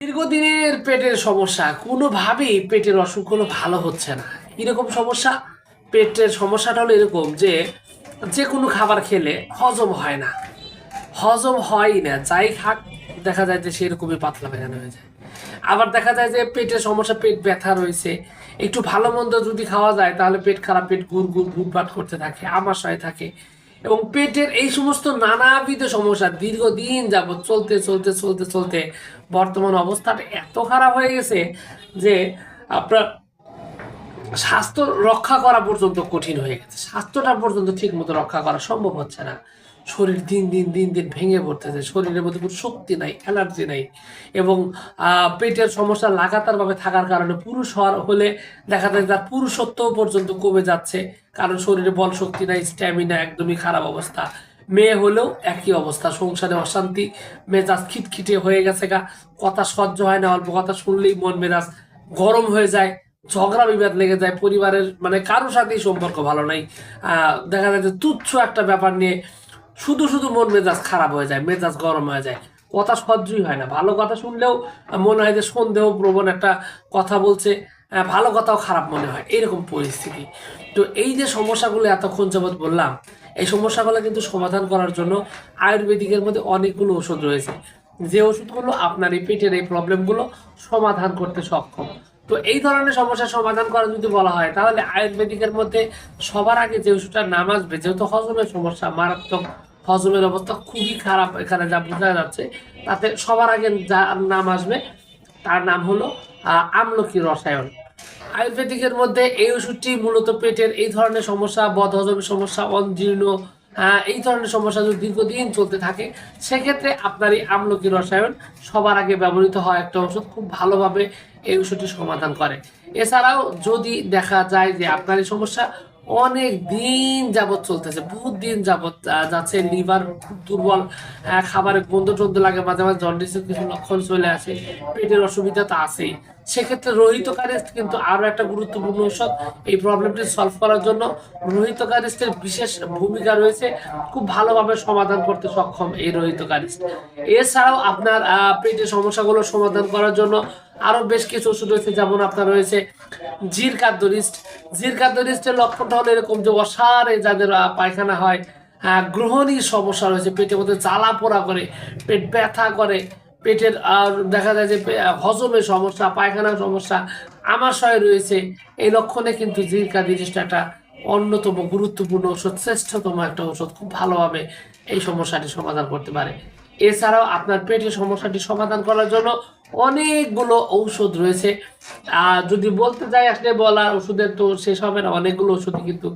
দীর্ঘদিনের পেটের সমস্যা, কোনোভাবেই পেটের অসুখগুলো ভালো হচ্ছে না। এরকম সমস্যা, পেটের সমস্যাটা হলো এরকম যে যে কোনো খাবার খেলে হজম হয় না। হজম হয়ই না, যাই খাক, দেখা যায় যে সেরকমই পাতলা পায়খানা হয়ে যায়। আবার দেখা যায় যে পেটের সমস্যা, পেট ব্যথা রয়েছে। একটু ভালো মন্দ যদি খাওয়া যায়, তাহলে পেট খারাপ, পেট গুড় গুড় ঘুরপাট করতে থাকে, আমাশয় থাকে। এবং পেটের এই সমস্ত নানাবিধ সমস্যা দীর্ঘদিন যাবৎ চলতে চলতে চলতে চলতে বর্তমান অবস্থাটা এত খারাপ হয়ে গেছে যে আপনার স্বাস্থ্য রক্ষা করা পর্যন্ত কঠিন হয়ে গেছে। স্বাস্থ্যটা পর্যন্ত ঠিক মতো রক্ষা করা সম্ভব হচ্ছে না। শরীর দিন দিন দিন দিন ভেঙে পড়তেছে। শরীরের মধ্যে কোনো শক্তি নাই অ্যালার্জি নাই এবং পেটের সমস্যা লাগাতারভাবে থাকার কারণে পুরুষ হওয়ার হলে দেখা যায় তার পুরুষত্ব পর্যন্ত কমে যাচ্ছে। কারণ শরীরে বল শক্তি নাই স্ট্যামিনা একদমই খারাপ অবস্থা। মেয়ে হলেও একই অবস্থা, সংসারে অশান্তি, মেজাজ খিটখিটে হয়ে গেছে গা। কথা সহ্য হয় না, অল্প কথা শুনলেই মন মেজাজ গরম হয়ে যায়, ঝগড়া বিবাদ লেগে যায়, পরিবারের মানে কারোর সাথেই সম্পর্ক ভালো নাই। দেখা যায় যে তুচ্ছ একটা ব্যাপার নিয়ে শুধু শুধু মন মেজাজ খারাপ হয়ে যায়, মেজাজ গরম হয়ে যায়। কথা সহ্যই হয় না। ভালো কথা শুনলেও মনে হয় যে সন্দেহ প্রবণ একটা কথা বলছে ভালো কথাও খারাপ মনে হয়। এরকম পরিস্থিতি। তো এই যে সমস্যাগুলো এতক্ষণ যাবৎ বললাম, এই সমস্যাগুলো কিন্তু সমাধান করার জন্য আয়ুর্বেদিকের মধ্যে অনেকগুলো ওষুধ রয়েছে। যে ওষুধগুলো আপনার এই পেটের এই প্রবলেমগুলো সমাধান করতে সক্ষম। তো এই ধরনের সমস্যার সমাধান করা যদি বলা হয়, তাহলে আয়ুর্বেদিকের মধ্যে সবার আগে যে ওষুধটার নাম আসবে, যেহেতু হজমের সমস্যা, মারাত্মক হজমের অবস্থা খুবই খারাপ এখানে যা বোঝা যাচ্ছে। তাতে সবার আগে যার নাম আসবে তার নাম হলো আমলকি রসায়ন। আয়ুর্বেদিকের মধ্যে এই ওষুধটি মূলত পেটের এই ধরনের সমস্যা বদহজমের সমস্যা অনজীর্ণ আহ, এই ধরনের সমস্যা যদি দীর্ঘদিন চলতে থাকে সেক্ষেত্রে আপনার এই আমলকি রসায়ন সবার আগে ব্যবহৃত হয় একটা ওষুধ খুব ভালোভাবে এই ওষুধটি সমাধান করে। এছাড়াও যদি দেখা যায় যে আপনার এই সমস্যা অনেক দিন যাবত চলতেছে, বহুত দিন যাবত যাচ্ছে, লিভার খুব দুর্বল খাবারে গন্ধ টন্ধ লাগে, মাঝে মাঝে জন্ডিসের কিছু লক্ষণ চলে আসে, পেটের অসুবিধা তো আছেই। সেক্ষেত্রে রোহিত কারিস্ট কিন্তু আরও একটা গুরুত্বপূর্ণ ঔষধ, এই প্রবলেমটি সলভ করার জন্য রোহিত কারিস্টের বিশেষ ভূমিকা রয়েছে, খুব ভালোভাবে সমাধান করতে সক্ষম এই রোহিত কারিস্ট এছাড়াও আপনার পেটের সমস্যাগুলো সমাধান করার জন্য আরও বেশ কিছু ওষুধ রয়েছে যেমন আপনার রয়েছে জির কাদ্দরিস্ট জির কাদ্দরিস্টের লক্ষণটা হলো এরকম যে অসারে যাদের পায়খানা হয় আহ, গ্রহণীর সমস্যা রয়েছে পেটের মধ্যে জ্বালা পোড়া করে পেট ব্যথা করে পেটের আর দেখা যায় যে হজমের সমস্যা পায়খানার সমস্যা আমাশয় রয়েছে। এই লক্ষণে কিন্তু জিরকা জিনিসটা একটা অন্যতম গুরুত্বপূর্ণ ওষুধ শ্রেষ্ঠতম একটা ওষুধ খুব ভালোভাবে এই সমস্যাটি সমাধান করতে পারে। এছাড়াও আপনার পেটের সমস্যাটি সমাধান করার জন্য অনেকগুলো ঔষধ রয়েছে। যদি বলতে যাই, আসলে বলার ওষুধের তো শেষ হবে না। অনেকগুলো ওষুধই কিন্তু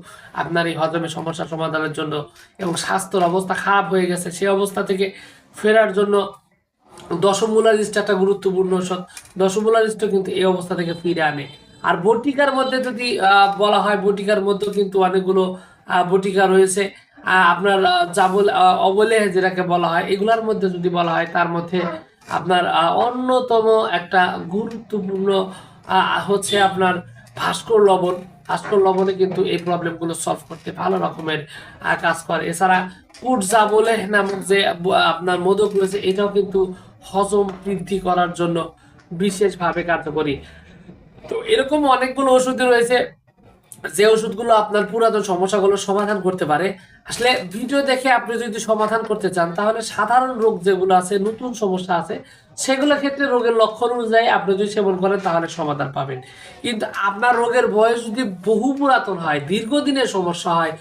আপনার এই হজমের সমস্যা সমাধানের জন্য এবং স্বাস্থ্যের অবস্থা খারাপ হয়ে গেছে। সেই অবস্থা থেকে ফেরার জন্য দশমূলা লিস্ট একটা গুরুত্বপূর্ণ ওষুধ দশমূলা লিস্টও কিন্তু এই অবস্থা থেকে ফিরে আনে। আর বটিকার মধ্যে যদি বলা হয় বটিকার মধ্যেও কিন্তু অনেকগুলো বটিকা রয়েছে। আপনার জাবল অবলে যেটাকে বলা হয়, এগুলার মধ্যে যদি বলা হয়, তার মধ্যে আপনার অন্যতম একটা গুরুত্বপূর্ণ হচ্ছে আপনার ভাস্কর লবণ। ভাস্কর লবণে কিন্তু এই প্রবলেমগুলো সলভ করতে ভালো রকমের কাজ করে। এছাড়া কুট জাবলে নামক যে আপনার মোদক রয়েছে, এটাও কিন্তু হজম বৃদ্ধি করার জন্য বিশেষভাবে কার্যকরী। তো এরকম অনেকগুলো ওষুধ রয়েছে যে ওষুধগুলো আপনার পুরাতন সমস্যাগুলো সমাধান করতে পারে। আসলে ভিডিও দেখে আপনি যদি সমাধান করতে চান, তাহলে সাধারণ রোগ যেগুলো আছে, নতুন সমস্যা আছে, সেগুলোর ক্ষেত্রে রোগের লক্ষণ অনুযায়ী আপনি যদি সেবন করেন, তাহলে সমাধান পাবেন। কিন্তু আপনার রোগের বয়স যদি বহু পুরাতন হয়, দীর্ঘদিনের সমস্যা হয়,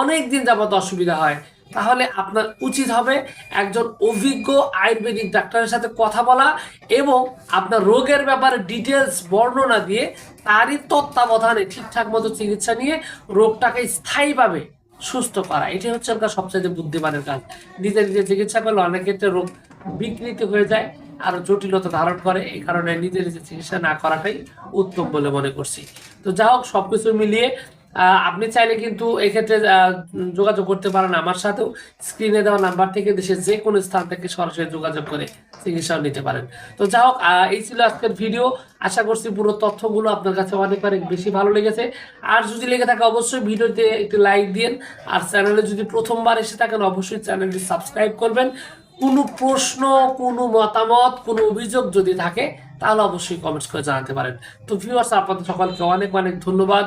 অনেক দিন যাবত অসুবিধা হয় তাহলে আপনার উচিত হবে একজন অভিজ্ঞ আয়ুর্বেদিক ডাক্তারের সাথে কথা বলা এবং আপনার রোগের ব্যাপারে ডিটেলস বর্ণনা দিয়ে তারই তত্ত্বাবধানে ঠিকঠাক মতো চিকিৎসা নিয়ে রোগটাকে স্থায়ীভাবে সুস্থ করা। এটি হচ্ছে আপনার সবচেয়ে বুদ্ধিমানের কাজ। নিজে নিজে চিকিৎসা করলে অনেক ক্ষেত্রে রোগ বিকৃতি হয়ে যায় আর জটিলতা ধারণ করে। এই কারণে নিজে নিজে চিকিৎসা না করাটাই উত্তম বলে মনে করছি। তো যা হোক সবকিছু মিলিয়ে আহ, আপনি চাইলে কিন্তু এক্ষেত্রে যোগাযোগ করতে পারেন আমার সাথেও। স্ক্রিনে দেওয়া নাম্বার থেকে দেশের যে কোনো স্থান থেকে সরাসরি যোগাযোগ করে চিকিৎসাও নিতে পারেন। তো যা হোক এই ছিল আজকের ভিডিও আশা করছি পুরো তথ্যগুলো আপনার কাছে অনেক অনেক বেশি ভালো লেগেছে। আর যদি লেগে থাকে, অবশ্যই ভিডিওতে একটি লাইক দিন আর চ্যানেলে যদি প্রথমবার এসে থাকেন, অবশ্যই চ্যানেলটি সাবস্ক্রাইব করবেন। কোনো প্রশ্ন, কোনো মতামত, কোনো অভিযোগ যদি থাকে, তাহলে অবশ্যই কমেন্টস করে জানাতে পারেন। তো ভিউয়ার্স আপনাদের সকলকে অনেক অনেক ধন্যবাদ।